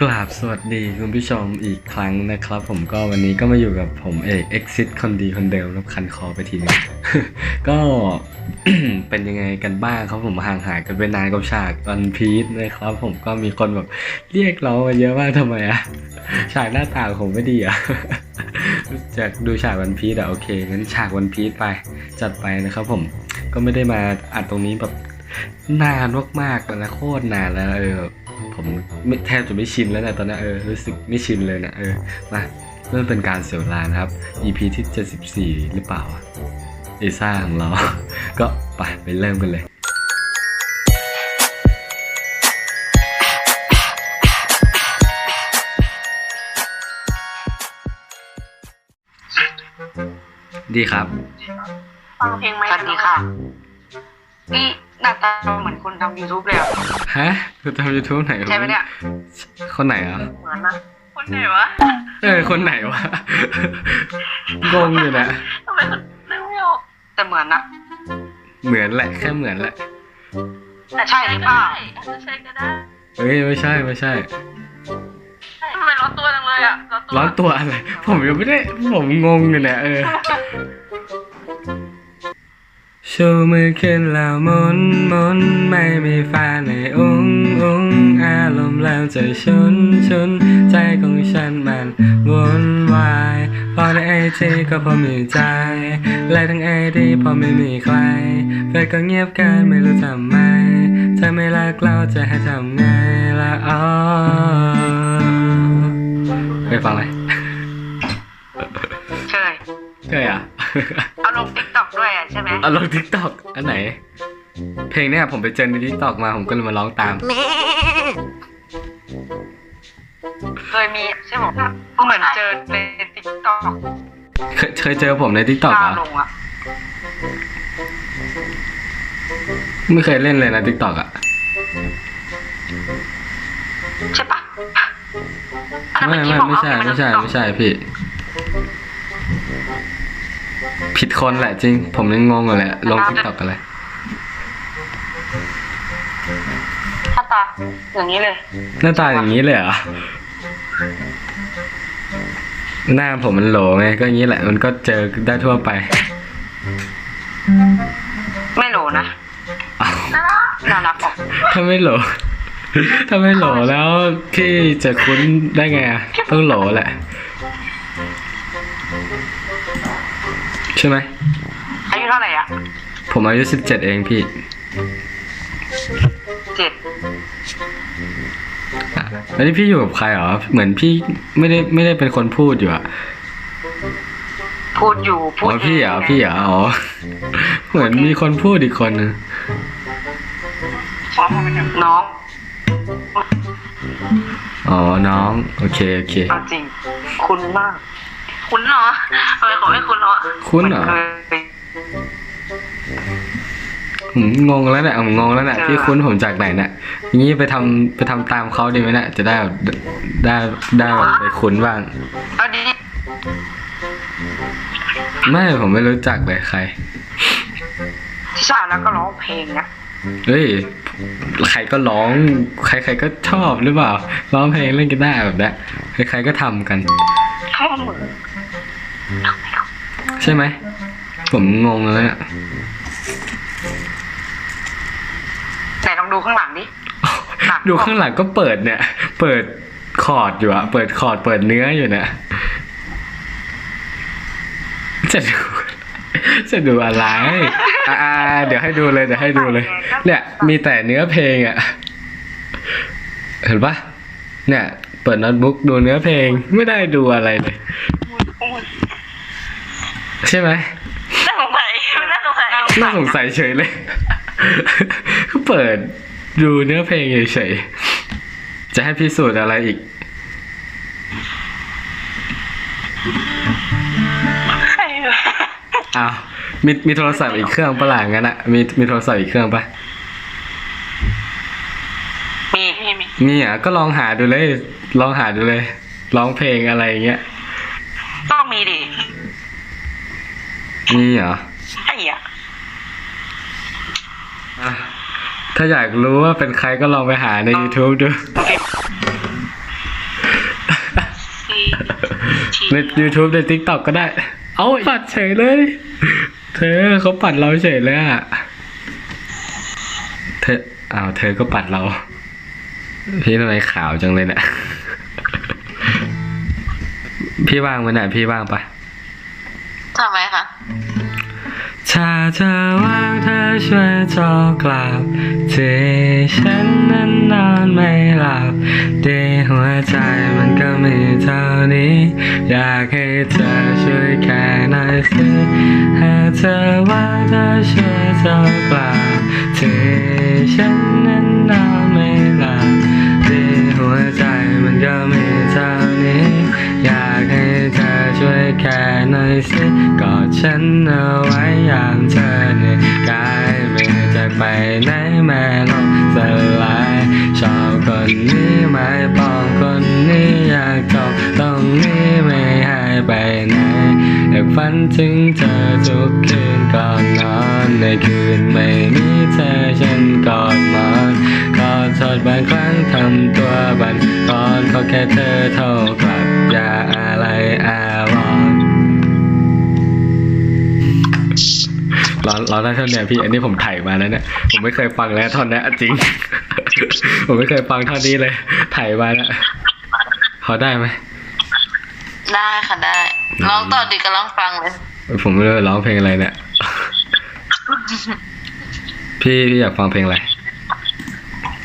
กราบสวัสดีคุณผู้ชมอีกครั้งนะครับ ผมก็วันนี้ก็มาอยู่กับผมเอก Exit คนดีคนเดิมรับคันคอไปทีนึงก็เป็นยังไงกันบ้างครับผมห่างหายกันไปนานกับฉากวันพีชนะครับ ผมก็มีคนแบบเรียกเรามาเยอะมากทำไมอะฉากหน้าตาผมไม่ดีอะจากดูฉากวันพีชอะโอเคงั้นฉากวันพีชไปจัดไปนะครับผมก็ไม่ได้มาอัดตรงนี้แบบนานมากๆแล้วนะโคตรนานแล้วเออ ผมไม่แทบจะไม่ชินแล้วนะตอนนี้เออรู้สึกไม่ชินเลยนะเออมาเริ่มเป็นการเสียเวลานะครับ EP ที่ 74 หรือเปล่าอะเอซ่าของเรา ก็ไปไปเริ่มกันเลยดีครับ ฟังเพลงไหมสวัสดีค่ะนี่ หน้าตาเหมือนคนทำ YouTube เลยอะฮะคุณทำยูทูบไหนใช่ไหมเนี่ยคนไหนอะ เหมือนนะคนไหนวะเออ คนไหนวะ งงอยู่นะทำไมคนนึกไม่ออกแต่เหมือนนะ เหมือนแหละ แค่เหมือนแหละใช่หรือเปล่าอาจจะใช่ก็ได้เอ้ยไม่ใช่ไม่ใช่ ทำไมร้อนตัวจังเลยอะร้อนตัวร้อนตัวอะไร ผมยังไม่ได้ ผมงงอยู่เนี่ยเออ ชูมือขึ้นแล้วหมุนหมุนไม่มีฟ้าในอุ้งอุ้งอารมณ์แล้วใจชุนชุนใจของฉันมันวุ่นวายพอในไอจีก็พอมีใจและทั้งไอดีพอไม่มีใครเฟซก็เงียบกันไม่รู้ทำไมเธอไม่รักเราจะให้ทำไงละอ๋อเคยฟังไหมเคยเคยอะเอาลงติ๊กต็อก ด้วยอะใช่ไหมเอาลงทิกตอกอันไหน เพลงเนี้ยผมไปเจอในทิกตอกมาผมก็เลยมาร้องตามเคยมีใช่ไหมเหมือนเจอในติ๊กต็อกเคยเคยเจอผมในทิกตอกกเหรล้าอลงอะไม่เคยเล่นเลยนะทิกตอกอะใช่ปะอันนั้นไม่เอกี้ไม่บอกไม่เอาใช่เพลงาไม่ใช่จากไม่ใช่พี่ ผิดคนแหละจริง ผมยังงงอยู่แหละลงทิกตอกอะไรหน้าตาอย่างนี้เลย หน้าตาอย่างนี้เลยเหรอหน้าผมมันโหลไงก็อย่างนี้แหละ มันก็เจอได้ทั่วไป ไม่โหลนะอ้าวน่ารักออกถ้าไม่โหลถ้าไม่โหลแล้วพี่จะคุ้นได้ไงอะต้องโหลแหละ ใช่ไหมอายุเท่าไหร่อะผมอายุสิบเจ็ดเองพี่เจ็ดอะแล้วนี่พี่อยู่กับใครเหรอเหมือนพี่ไม่ได้ไม่ได้เป็นคนพูดอยู่อะพูดอยู่พูอ๋ดอพี่เหรอพี่เหรออ๋อ เหมือนมีคนพูดอีกคนนึงน้องอ๋อน้อง โอเคโอเค เอาจริง คุณมาก คุ้นเหรอทำไมเขาไม่คุ้นเหรอคุ้นเหรอมือนเคยผมงงแล้วเนี่ยผมงงแล้วเนี่ยเจอพี่คุ้นผมจากไหนเนี่ยอย่างนี้ไปทำไปทำตามเขาดีไหมเนี่ยจะได้แบบได้ได้แบบไปคุ้นบ้าง เอาดีไม่ผมไม่รู้จักเลยใคร ที่ชาแล้วก็ร้องเพลงนะเฮ้ย ใครก็ร้อง ใคร ๆก็ชอบหรือเปล่า ร้องเพลงเล่นกีตาร์แบบเนี้ยใครๆก็ทำกันเขาเหมือน ใช่ไหม ผมงงเลยอะไหนลองดูข้างหลังดิหนักดูข้างหลังก็เปิดเนี่ย เปิดคอร์ดอยู่อะเปิดคอร์ดเปิดเนื้ออยู่เนี่ยจะดูจะดูอะไรอ่าเดี๋ยวให้ดูเลยเดี๋ยวให้ดูเลย เนี่ย มีแต่เนื้อเพลงอะเห็นปะเนี่ย เปิดโน้ตบุ๊กดูเนื้อเพลงไม่ได้ดูอะไรเลย ใช่ไหมน่าสงสัยน่าสงสัยน่าสงสัยเฉยเลย ก็เปิดดูเนื้อเพลงเฉยๆ จะให้พิสูจน์อะไรอีกใครวะอ้าว มีมีโทรศัพท์อีกเครื่องปะล่ะงั้นอะมีมีโทรศัพท์อีกเครื่องปะมีมีมีมีอะก็ลองหาดูเลย ลองหาดูเลย ร้องเพลงอะไรอย่างเงี้ย ต้องมีดิ มีเหรอไอ้อะอะ ถ้าอยากรู้ว่าเป็นใครก็ลองไปหาใน YouTube ดู ใน YouTube ใน TikTok ก็ได้ เอาปัดเฉยเลย เธอเขาปัดเราเฉยเลยอะเธออ้าวเธอก็ปัดเรา พี่ทำไมขาวจังเลยเนี่ย พี่ว่างไหมเนี่ยพี่ว่างปะ ทำไมคะถ้าเธอว่างเธอช่วยโทรกลับที่ฉันนั้นนอนไม่หลับดีหัวใจมันก็มีเท่านี้ อยากให้เธอช่วยแค่หน่อยสิถ้าเธอว่างเธอช่วยโทรกลับที่ฉันนั้นนอนไม่หลับดีหัวใจมันก็มีเท่านี้ อยากให้เธอช่วยแค่หน่อยสิ ฉันเอาไว้ยามเธอเหนื่อยกายไม่จะไปไหนแม่ลงสลายชอบคนนี้ไม่ปองคนนี้อยากจบตรงนี้ไม่ให้ไปไหนอยากฝันถึงเธอทุกคืนก่อนนอนในคืนไม่มีเธอฉันกอดมอนกอดสดบางครั้งทำตัวบันตอนขอแค่เธอโทรกลับอย่า องร้องได้เท่าเนี้ยพี่ อันนี้ผมถ่ายมาแล้วเนี่ย ผมไม่เคยฟังแล้วท่อนเนี้ยจริง ผมไม่เคยฟังท่อนนี้เลย ถ่ายมาแล้วพอได้ไหม ได้ค่ะได้ ร้องต่อดีก็ร้องฟังเลย ผมไม่รู้จะร้องเพลงอะไรเนี่ย พี่พี่อยากฟังเพลงอะไร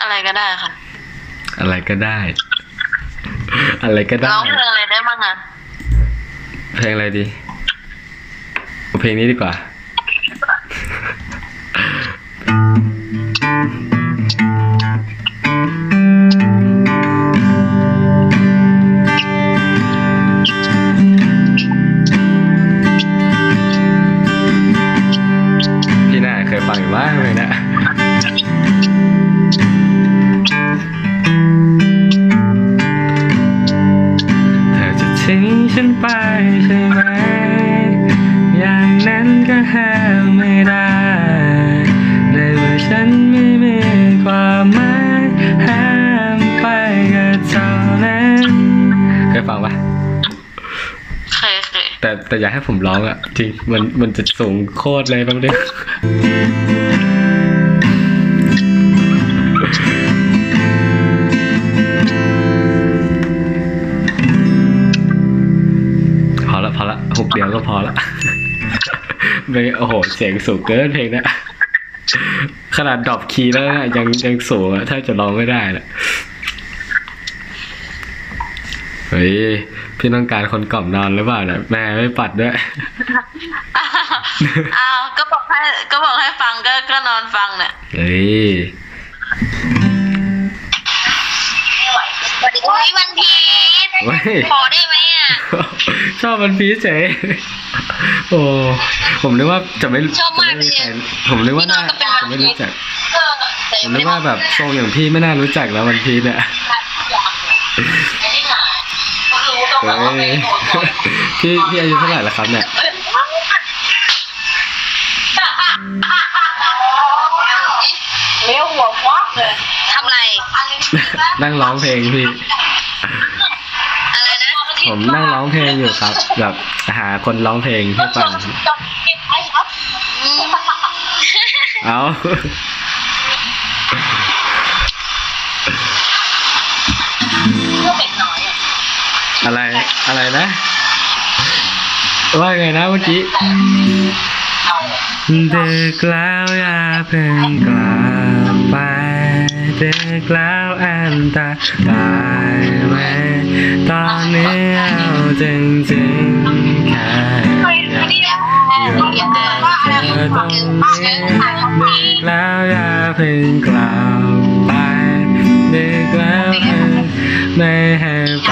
อะไรก็ได้ค่ะ อะไรก็ได้ อะไรก็ได้ ร้องเพลงอะไรได้บ้างอะเพลงอะไรดีเอาเพลงนี้ดีกว่า ฉันไปใช่ไหม อย่างนั้นก็ห้ามไม่ได้ในเมื่อฉันไม่มีความหมายห้ามไปก็เท่านั้นเคยฟังปะเคยเคยแต่แต่อยากให้ผมร้องอะจริงมันมันจะสูงโคตรเลยบางเด้ หกเดียวก็พอละไม่โอ้โห เสียงสูงเกินเพลงเนะขนาดดรอปคีย์แล้วนะยังยังสูงอะถ้าจะร้องไม่ได้นะเฮ้ย พี่ต้องการคนกล่อมนอนหรือเปล่าเนี่ยแม่ไม่ปัดด้วย อ้าวก็บอกให้ก็บอกให้ฟังก็ก็นอนฟังเนี่ยเฮ้ยโอ้ยวันพีช เว้ยขอได้ไหมอะ ชอบมันพีชเฉยโอ้ผมนึกว่าจะไม่ชอบมากจะไเลยใครผมนึกว่าน่าพี่น้องก็เป็นจะไม่รู้จักเออแต่ผมไม่นึกได้ว่าแบบทรงอย่างพี่ไม่น่ารู้จักแล้ววันพีชเนี่ยไม่ได้หนาก็รู้ตรงแบบว่าเฮ้เป็นยโสดพี่พี่อายุเท่าไหร่แล้วครับเนี่ยเลี้ยวหัวฟอกเลยทำไร นั่งร้องเพลงพี่อะไรนะ ผมนั่งร้องเพลงอยู่ครับ แบบหาคนร้องเพลงให้ฟังเอาเด็กน้อยอะอะไรอะไรนะว่าไงนะเมื่อกี้เด็กแล้วอย่าเพิ่งกลับไป เด็กแล้วอันตรายไหมตอนนี้เอาจริงๆแค่อยากอยู่กับเธอตรงนี้ด็กแล้วอย่าเพิ่งกลับไปเด็กแล้วเพิ่งไม่ให้ไป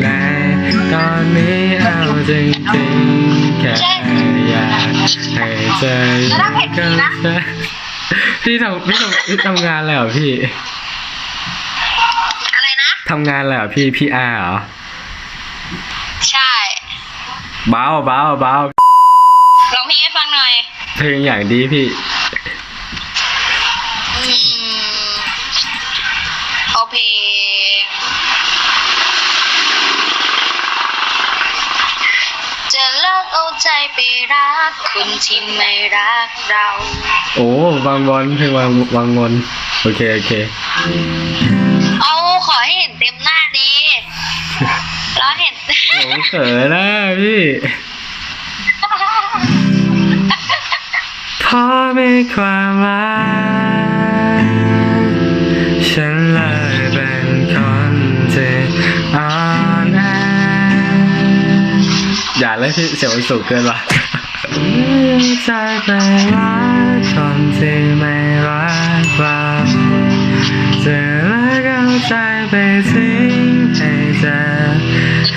ไหนตอนนี้เอาจริงๆแค่อยากให้เธออยู่กับฉัน พี่ทำพี่ทำพี่ทำงานอะไรเหรอพี่อะไรนะทำงานอะไรเหรอพี่พี่อาร์เหรอใช่เบาเบาเบาลองเพลงให้ฟังหน่อยเพลงอย่างดีพี่ รักคนที่ไม่รักเรา โอ้วางบอลเพลงวางวางบอลโอเคโอเค เอาขอให้เห็นเต็มหน้าดีแล้วเห็น ผมเขินนะพี่เพราะมีความรัก อย่าเลยพี่เสียงสูงเกินว่ะใจไปรักคนที่ไม่รักเราจะแล้วก็ใจไปทิ้งให้เธอ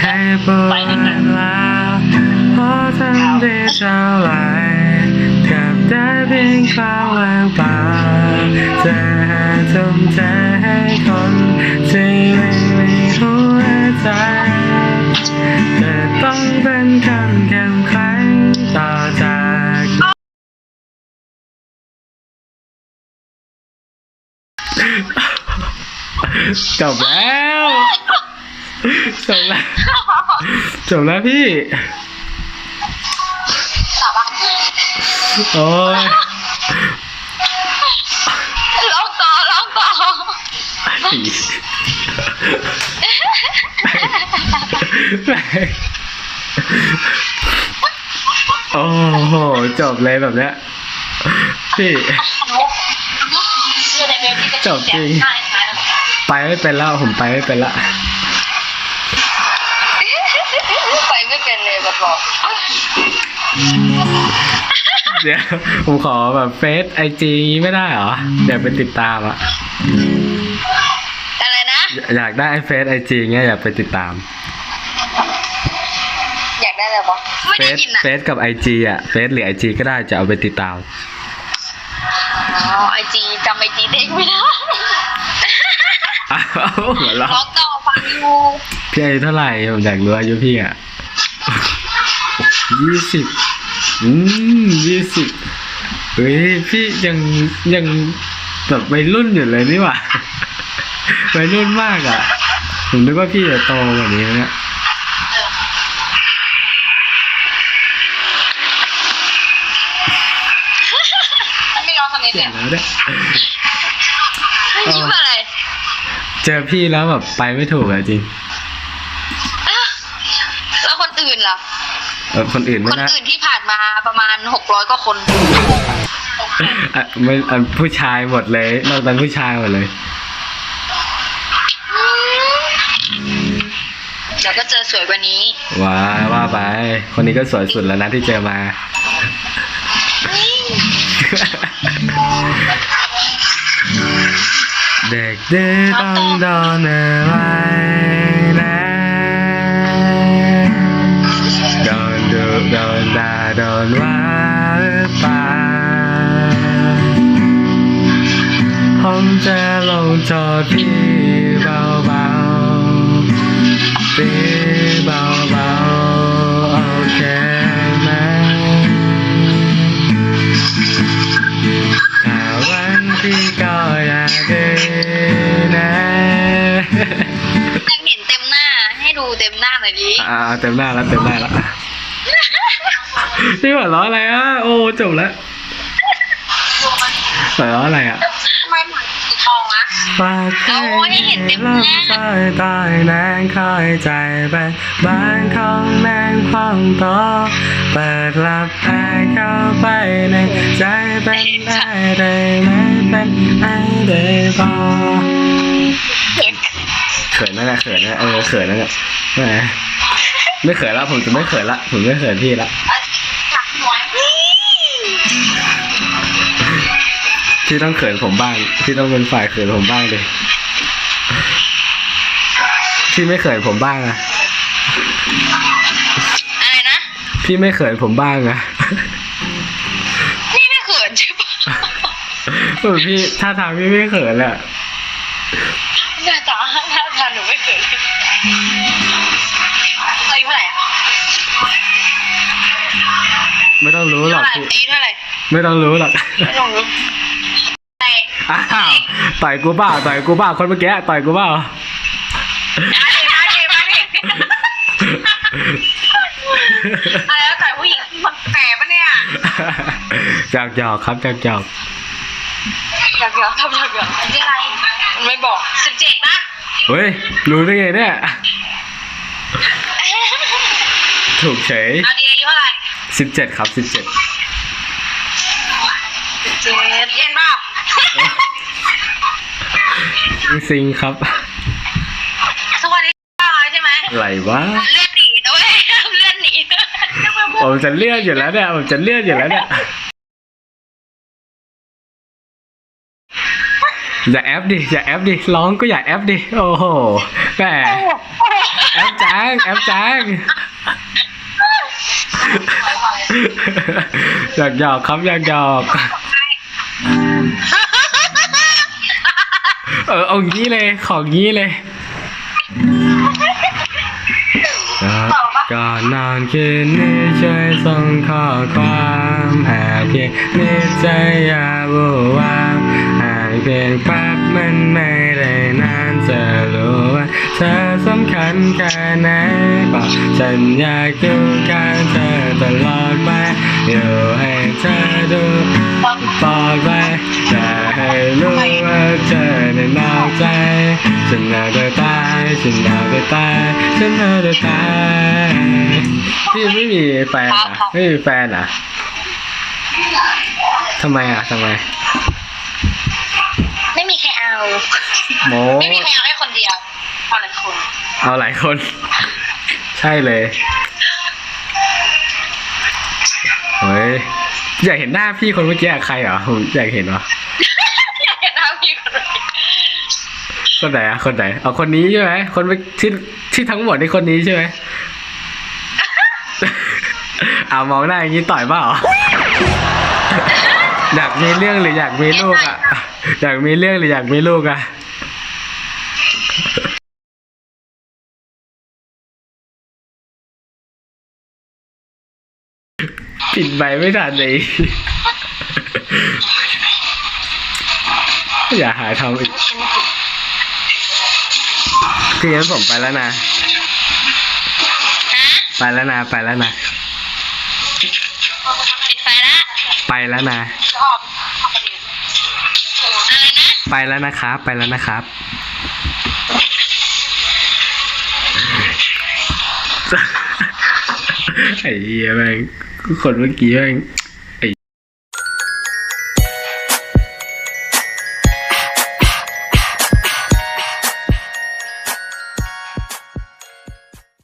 ให้ปวดแล้วเพราะทำได้เท่าไรกับได้เพียงความว่างเปล่าจะหาทุ่มเทให้คนที่ไม่มีหัวใจ แต่ต้องเป็นคนเข้มแข็งต่อจากจบแล้วจบแล้วจบแล้วพี่ต่อปะโอ้ยร้องต่อร้องต่อ โอ้โหจบเลยแบบเนี้ยพี่คือในเว็บที่จะจบจริงได้ไหมไปไม่เป็นแล้วผมไปไม่เป็นละไปไม่เป็นเลยแบบบอกเดี๋ยวผมขอแบบเฟซไอจีไม่ได้เหรอ เดี๋ยวไปติดตามอะอะไรนะ อยากได้เฟซไอจีเงี้ยอยากไปติดตาม อยากได้อะไรบอไม่ เฟได้ซยินอะเฟซกับไอจีอะเฟซหรือไอจีก็ได้จะเอาไปติดตามอ๋อไอจีจำไอจีเด็กไม่ได้อ้าวหัวเราะร้องต่อฟังอยู่พี่อายุเท่าไหร่ผมอยากรู้อายุพี่อะยี่สิบอืมยี่สิบเฮ้ยพี่ยังยังแบบวัยรุ่นอยู่เลยนี่หว่าวัยรุ่นมากอะผมนึกว่าพี่จะโตกว่านี้นะเนี่ย ไม่ร้องคำนี้เสีเลยยแล้วเนี่ยยิ้มอะไรเจอพี่แล้วแบบไปไม่ถูกอะจริงแล้วคนอื่นล่ะ เออคนอื่นคไม่นน่าอื่นที่ผ่านมาประมาณหกร้อยกว่าคน อะไม่อะผู้ชายหมดเลยนอกนั้นผู้ชายหมดเลย เดี๋ยวก็เจอสวยกว่านี้ ว้าว่าไป คนนี้ก็สวยสุดแล้วนะที่เจอมา เด็กดื้อต้องโดนอะไรนะโดนดุโดนด่าโดนว่าหรือเปล่าผมจะลงโทษพี่เบาๆ น้าหน่อยดิอ่าเต็มหน้าแล้วเต็มหน้าแล้วพี่หัวเราะอะไรอะโอ้จบแล้วหัวเราะอะไรอะทำไมเหมือนสีทองอะฝากให้เอาให้เห็นเต็มหน้ารับสายตายแนงคอยใจไปบ้านของแนงพ่องโตเปิดรับแอร์เข้าไปในใจเป็นไอได้ไหมเป็นไอได้พอ เขินนั่นแหละเขินนะเออเขินนั่นแหละแหมไม่เขินละผมจะไม่เขินละผมไม่เขินพี่ละจักหน่วยพี่ต้องเขินผมบ้างพี่ต้องเป็นฝ่ายเขินผมบ้างดิพี่ไม่เขินผมบ้างอะอะไรนะพี่ไม่เขินผมบ้างอะนี่ไม่เขินใช่ปะเออพี่ท่าทางพี่ไม่เขินแหละ หน้าตาหน้าตาหนูไม่เขินเลย อายุเท่าไหร่อะไม่ต้องรู้หรอกอายุพี่เท่าไหร่ไม่ต้องรู้หรอก ไม่ต้องรู้แต่อ้าวต่อยกูเปล่าต่อยกูเปล่าคนเมื่อกี้ต่อยกูเปล่ามาดิมาดิมาดิอะไรแล้วแต่ผู้หญิงหยอกหยอกครับหยอกหยอกอยากอยากครับอยากอยากอันนี้อะไรมันไม่บอกสิบเจ็ดนะ เฮ้ย รู้ได้ไงเนี่ย ถูกเฉยเอาดีอายุเท่าไหร่สิบเจ็ดครับสิบเจ็ดเจ็ดเรียนเปล่าซิงครับทุกวันนี้ร้อยใช่ไหมอะไรวะเลื่อนหนีด้วยเลื่อนหนีด้วยผมจะเลื่อนอยู่แล้วเนี่ยผมจะเลื่อนอยู่แล้วเนี่ย อย่าแอปดิอย่าแอปดิร้องก็อย่าแอปดิโอ้โหแหมแอปจังแอปจังอยากหยอกครับอยากหยอกเออเอางี้เลยของงี้เลยก่อนนอนคืนนี้ช่วยส่งข้อความหาเพียงนิดใจอย่าบูวามหาก เพียงแป๊บมันไม่ได้นานจะรู้ว่าเธอสำคัญแค่ไหนบอกฉันอยากอยู่กับเธอตลอดไปอยู่ให้เธอดูต่อดไปจะให้รู้ว่าเธอในนอกใจ ฉันน่าจะตาย ฉันน่าจะตาย ฉันน่าจะตายพี่ไม่มีแฟนอะไม่มีแฟนอะทำไมอะทำไม ไม่มีใครเอา โมไม่มีใครเอาแค่คนเดียวเอาหลายคนเอาหลายคน ใช่เลยเฮ้ยอยากเห็นหน้าพี่คนเมื่อกี้อะใครเหรอผมอยากเห็นวะอยากเห็นหน้าพี่คนนี้คนไหนอะคนไหนเอาคนนี้ใช่ไหมคนเมื่อที่ที่ทั้งหมดนี่คนนี้ใช่ไหมเอามองหน้าอย่างนี้ต่อยเปล่าอยากมีเรื่องหรืออยากมีลูกอะ อยากมีเรื่องหรืออยากมีลูกอะปิดใบไม่ทันเลย อย่าหาทำอีกคืองั้นผมไปแล้วนะ ไปแล้วนะ ไปแล้วนะปิดไฟละไปแล้วนะชอบอะไรนะ ไปแล้วนะครับ ไปแล้วนะครับ ไอ้เหี้ยแม่งคนเมื่อกี้แม่ง